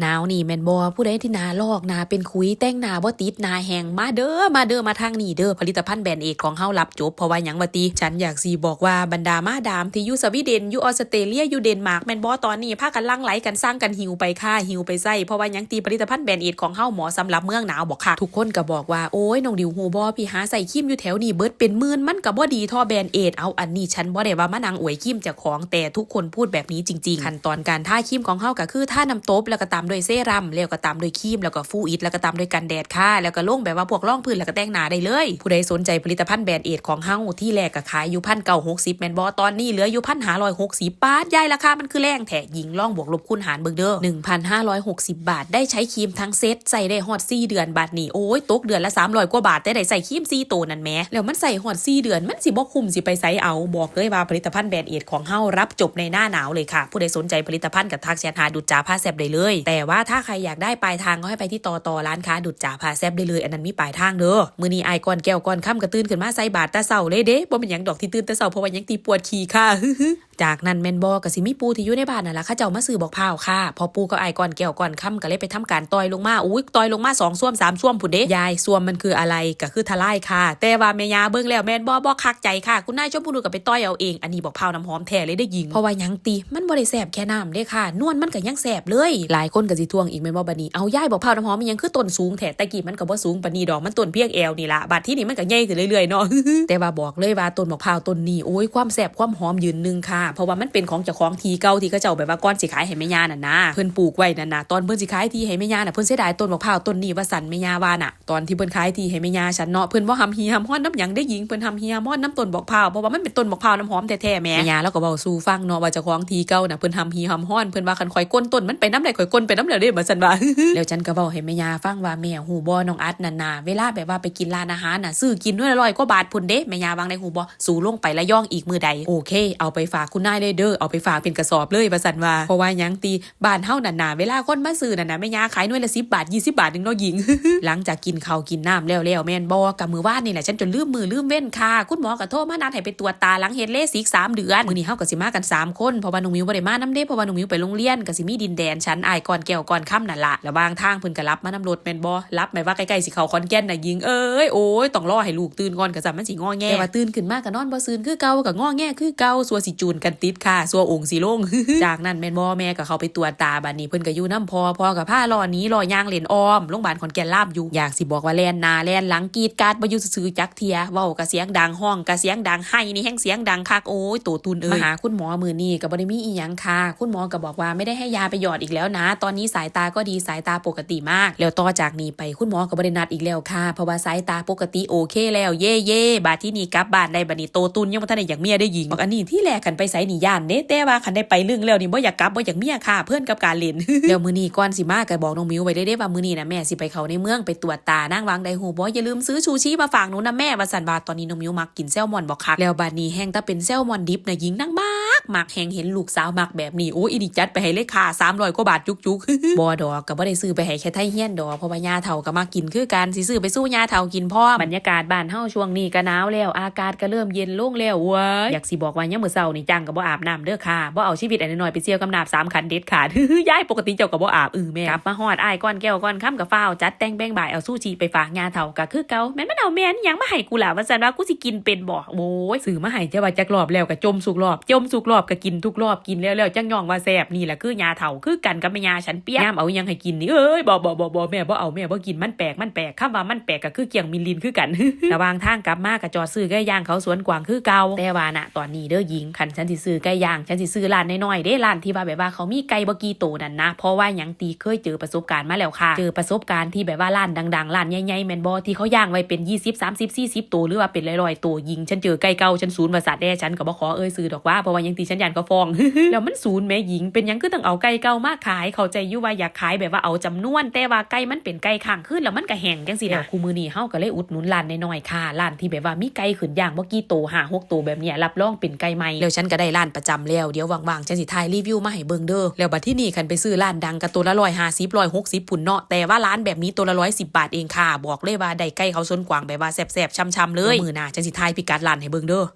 หนาวนี่แม่นบ่ผู้ใดที่นาลอกนาเป็นคุยแต่งนาบ่ติดนาแหงมาเด้อมาเด้อมาทางนี้เด้อผลิตภัณฑ์แบรนด์เอกของเฮารับจบเพราะว่าหยังว่าติฉันอยากสิบอกว่าบรรดามาดามที่อยู่สวีเดนอยู่ออสเตรเลียอยู่เดนมาร์กแม่นบ่ตอนนี้พากันลั่งไหลกันสร้างกันหิวไปค่าหิวไปใส่เพราะว่าหยังตีผลิตภัณฑ์แบรนด์เอกของเฮาหมาะสำหรับเมืองหนาวบอกค่ะ ทุกคนก็บอกว่าโอ้ยน้องดิวฮูบ่พี่หาใส่ครีมอยู่แถวนี้เบิดเป็นหมื่นมันก็บ่ดีท่อแบรนด์เอกเอาอันนี้ฉันบ่ได้ว่ามานังอวยครีมเจ้าของแต่ทุกคนพูดแบบนี้จริง ๆ ขั้นตอนการทาครีมของเฮาก็คือทาน้ำตบแล้วก็ตามด้วยเซรั่มแล้วก็ตามด้วยครีมแล้วก็ฟูอิดแล้วก็ตามด้วยกันแดดค่ะ แล้วก็ลงแบบว่าพวกร่องพื้นแล้วก็แต่งหน้าได้เลย ผู้ใดสนใจผลิตภัณฑ์แบรนด์เอทของเฮาที่แรกก็ขายอยู่พันเก้าหกสิบแมนบอตอนนี้เหลืออยู่พันห้าร้อยหกสิบบาทยายราคามันคือแรงแถยิงล่องบวกลบคูณหารเบิกเด้อหนึ่งพันห้าร้อยหกสิบบาท ได้ใช้ครีมทั้งเซตใส่ได้ฮอดสี่เดือนบาทนี่โอ้ยตกเดือนละสามร้อยกว่าบาทแต่ได้ใส่ครีมสี่โตนั่นแหมแล้วมันใส่ฮอดสี่เดือนมันสิบ่คุ้มสิไปใส่เอาบอกเลยว่าผลิตภัณฑ์แบรนด์เอทของเฮารับจบในหน้าหนาวเลยค่ะ ผู้ใดสนใจผลิตภัณฑ์กับทักแชทหาดุจจาผ้าแซบได้เลยแแต่ว่าถ้าใครอยากได้ปลายทางก็ให้ไปที่ตอตอร้านค้าดุดจจาผ้าแซบได้เลย อันนั้นมีปลายทางเด้อมือนี้ไอก่อนแก้วก่อนค่ำกระตื่นขึ้นมาใส่บาตต่เช้าเลยเด้บ่เป็นหยังดอกที่ตื่นต่เช้าเพราะว่ายังตีปวดขี้ค่ะจากนั้นแมนบอกับสิมีปูที่อยู่ในบ้านนั่นแหละข้าเจ้ามาซื้อบอกพาวค่ะ พอปูกับไอก่อนแก้วก่อนค่ำก็เลยไปทำการต่อยลงมาอุ้ยต่อยลงมาสองส่วมสามส่วมผุนเด้ยายส่วมมันคืออะไรก็คือทลายค่ะ แต่ว่าแม่ยาเบิ่งแล้วแมนบอบอกคักใจค่ะ คุณนายชมพูดูกับไปต่อยเอาเอง อันนี้บอกพาวน้ำหอมแท้เลยได้ยิงเพราะว่ายังตีมันบ่ได้แสบแค่น้ำเด้ค่ะ นวลมันก็ยังแสบเลย หลายคนนก็สิทวงอีกแม่นบ่บัดนี้เอายายบอกพร้าวน้ำหอมมันยังคือต้นสูงแท้แต่กี้มันก็บ่สูงปานนี้ดอกมันต้นเพียงแอวนี่ล่ะบัดที่นี่มันก็ใหญ่ขึ้นเรื่อยๆเนาะแต่ว่าบอกเลยว่าต้นมะพร้าวต้นนี้โอ้ยความแสบความหอมยืนหนึ่งค่ะ เพราะว่ามันเป็นของเจ้าของทีเก่าที่เขาเจ้าแบบว่าก้อนสิขายให้แม่ย่าน่ะนะเพิ่นปลูกไว้นั่นน่ะตอนเพิ่นสิขายทีให้แม่ย่าน่ะเพิ่นเสียดายต้นมะพร้าวต้นนี้ว่าสั่นแม่ย่าว่าน่ะตอนที่เพิ่นขายทีให้แม่ย่าฉันเนาะเพิ่นบ่หำเฮียหำฮ้อนน้ำหยังได้หญิงเพิ่นหำเฮียหำฮ้อนน้ำต้นบอกพร้าวเพราะว่ามันเป็นต้นมะพร้าวน้ำหอมแท้ๆแม่แม่ย่าแล้วก็เว้าสู่ฟังเนาะว่าเจ้าของทีเก่าน่ะเพิ่นหำเฮียหำฮ้อนเพิ่นว่าคันข่อยก้นต้นมันไปน้ำไหลข่อยก้นไปน้ำเหลวเด้บ่ซั่นว่าแล้วฉันก็เว้าให้แม่ย่าฟังว่าแม่ฮู้บ่น้องอัดนั่นน่ะเวลาแบบว่าไปกินร้านอาหารน่ะซื้อกินด้วยละร้อยกว่าบาทพุ่นเด้แม่ย่าวางในฮู้บ่สู่ลงไประย่องอีกมือใดโอเค เอาไปฝากคุณนายเลยเด้อเอาไปฝากเป็นกระสอบเลยว่าซั่นว่าเพราะว่าหยังตีบ้านเฮานั่นน่ะเวลาคนมาซื้อนั่นน่ะแม่ย่าขายหน่วยละ10บาท20บาทนึงเนาะหญิง หลังจากกินข้าวกินน้ำแล้วแล้วแม่นบ่กับมือว่านนี่แหละฉันจนลืมมือลืมเว้นค่ะคุณหมอก็โทรมานัดให้ไปตรวจตาหลังเฮ็ดเลสิกสามเดือนมื้อนี้เฮาก็สิมากันสามคนเพราะว่าน้องมิวบ่ได้มานำเด้เพราะว่าน้องมิวไปโรงเรียนก็สิมีดินแดนชั้นอายก่อนแก้วก่อนค่ำนั่นละแล้วบางทางเพิ่นก็รับมานำรถแม่นบ่รับหมายว่าใกล้ๆสิเขาขอนแก่นน่ะหญิงเอ้ยโอ้ยต้องรอให้ลูกตื่นก่อนก็จะมันสิงอแงแต่ว่าตื่นขึ้นมาก็นอนบ่ซื่นคือเก่าก็งอแงคือเก่าสัวสิจูนกันติดค่ะสัวองค์สิลงจากนั้นแม่นบ่แม่ก็เข้าไปตรวจตาบัดนี้เพิ่นก็อยู่น้ำพอพอกับผ้ารอนี้รอย่างเล่นออมโรงพยาบาลขอนแก่นลาบอยู่อยากสิบอกว่าแล่นนาแล่นหลังกรีดกราดบ่อยู่ซื่อจักเทียเว้าก็เสียงดังห้องก็เสียงดังให้นี่แฮงเสียงดังคักโอ้ยโตตุนเอ้ยมาหาคุณหมอมื้อนี้ก็บ่ได้มีอีหยังค่ะ คุณหมอก็บอกว่าไม่ได้ให้ยาไปหยอดอีกแล้วนะตอนนี้สายตาก็ดีสายตาปกติมาก แล้วต่อจากนี้ไปคุณหมอก็บ่ได้นัดอีกแล้วค่ะเพราะว่าสายตาปกติโอเคแล้วเย่เย่บาที่นี่กลับบ้านได้บัดนี้โตตุนยังบ่ทันได้อยากเมียได้หญิงบอกอันนี้ที่แรกคันไปไสนี่ย่านเด้แต่ว่าคันได้ไปเรื่องแล้วนี่บ่อยากกลับบ่อยากเมียค่ะ เพื่อนกับการเล่นแล้วมื้อนี้ก่อนสิมาก็บอกน้องมิวไว้ได้เด้ว่ามื้อนี้นะแม่สิไปเขาในเมืองไปตรวจตานางวางไดหูบ่อย่าลืมซื้อชูชีมาฝากหนูนะแม่ว่าซั่นว่าตอนนี้น้องมิวมักกินแซลมอนบ่คักแล้วบัดนี้แห้งถ้าเป็นแซลมอนดิบนะหญิงนางมาก มักแห้งเห็นลูกสาวมักแบบนี้โอ้ยอีนี่จัดไปให้เลยค่ะ300กว่าบาทจุกๆบ่ดอกก็บ่ได้ซื้อไปให้แค่ไทยเฮียนดอกเพราะว่าย่าเฒ่าก็มากินคือกันสิซื้อไปสู้ย่าเฒ่ากินพร้อมบรรยากาศบ้านเฮาช่วงนี้ก็หนาวแล้วอากาศก็เริ่มเย็นลงแล้วเว้ยอยากสิบอกว่ายังมื้อเช้านี่จังก็บ่อาบน้ำเด้อค่ะบ่เอาชีวิตอันน้อยๆไปเสี่ยวกับน้ำสามคันเด็ดขาดยายปกติเจ้าก็บ่อาบอือแม่กลับมาฮอดอ้ายก้อนแก้วก้อนค่ำกับฟ้าวจัดแต่งแบ่งบ่ายเอาซูชิไปฝากย่าเฒ่าก็คือเก่าแม่นมันเอาแม่นหยังมาให้กูล่ะว่าซั่นว่ากูสิกินเป็นบ่โอ้ยซื้อมาให้แต่ว่าจักรอบแล้วก็จมสุกรอบจมสุกรอบก็กินทุกรอบกินแล้วแล้วจังย่องว่าแซ่บนี่แหละคือยาเฒ่าคือกันกับแม่ยาฉันเปียกยามเอายังให้กินนี่เอ้ยบ่บ่บ่บ่แม่บ่เอาแม่บ่กินมันแปลกมันแปลกคำว่ามันแปลกก็คือเกี่ยงมิลลินคือกันระวางทางกลับมาก็จอดซื้อไก่ย่างเขาสวนกวางคือเก่าแต่ว่าน่ะตอนนี้เด้อหญิงคันฉันสิซื้อไก่ย่างฉันสิซื้อร้านน้อยๆเด้ร้านที่ว่าแบบว่าเขามีไก่บ่กี่โตนั่นนะเพราะว่ายังตีเคยเจอประสบการณ์มาแล้วค่ะ เจอประสบการณ์ที่แบบว่าร้านดังๆร้านใหญ่ๆแมนบ่ที่เขาย่างไว้เป็น 20 30 40ตัวหรือว่าเป็นร้อยๆตัวยิงฉันเจอไก่เก่าฉันศูนย์ประสาทแน่ฉันก็บ่ขอเอ่ยซื้อดอกว่าเพราะว่ายังตีฉันยันก็ฟ้องแล้วมันศูนย์แม่หญิงเป็นหยังคือต้องเอาไก่เก่ามาขาย เข้าใจอยู่ว่าอยากขายแบบว่าเอาจำนวน แต่ว่าไก่มันเป็นไก่ข้างขึ้นแล้วมันก็แห้งจังซี่นะคู่มือนี้เฮาก็เลยอุดหนุนร้านน้อยๆค่ะร้านที่แบบว่ามีไก่ขึ้นย่างบ่กี่โตห้าหกโตแบบเนี้ยรับรองเป็นไก่ใหม่แล้วฉันก็ได้ร้านประจำแล้วเดี๋ยวว่างๆฉันสิถ่ายรีวิวมาให้เบิ่งเด้อแล้วบัดที่นี่คันไปซื้อร้านดังก็ตัวละ150 160พุ่นเนาะแต่ว่าร้านแบบนี้ตัวละ110บาทเองค่ะ บอกเลยว่าได้ไก่เขาสนกวางแบบว่าแซ่บๆช่ำๆเลยมื้อหน้าฉันสิถ่ายพิกัดร้านให้เบิ่งเด้อ